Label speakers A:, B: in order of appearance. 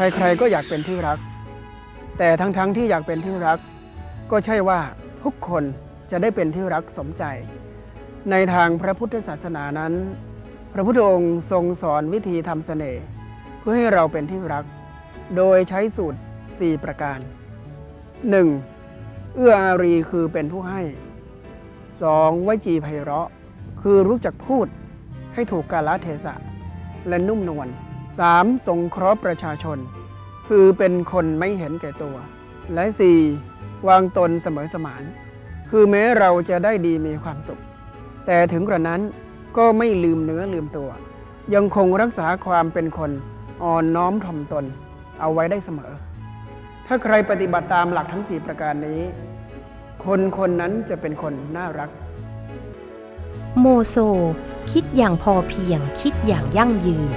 A: ใครๆก็อยากเป็นที่รัก แต่ทั้งๆที่อยากเป็นที่รัก ก็ใช่ว่าทุกคนจะได้เป็นที่รักสมใจ ในทางพระพุทธศาสนานั้น พระพุทธองค์ทรงสอนวิธีทำเสน่ห์เพื่อให้เราเป็นที่รัก โดยใช้สูตร 4 ประการ 1. เอื้ออารีคือเป็นผู้ให้ 2. วจีไพเราะ คือรู้จักพูดให้ถูกกาลเทศะและนุ่มนวล 3. สงเคราะห์ประชาชน คือเป็นคนไม่เห็นแก่ตัว และ 4. วางตนเสมอสมาน คือแม้เราจะได้ดีมีความสุข แต่ถึงกระนั้นก็ไม่ลืมเนื้อลืมตัว ยังคงรักษาความเป็นคนอ่อนน้อมถ่อมตน เอาไว้ได้เสมอ ถ้าใครปฏิบัติตามหลักทั้ง 4 ประการนี้ คนคนนั้นจะเป็นคนน่ารัก
B: โมโซ คิดอย่างพอเพียง คิดอย่างยั่งยืน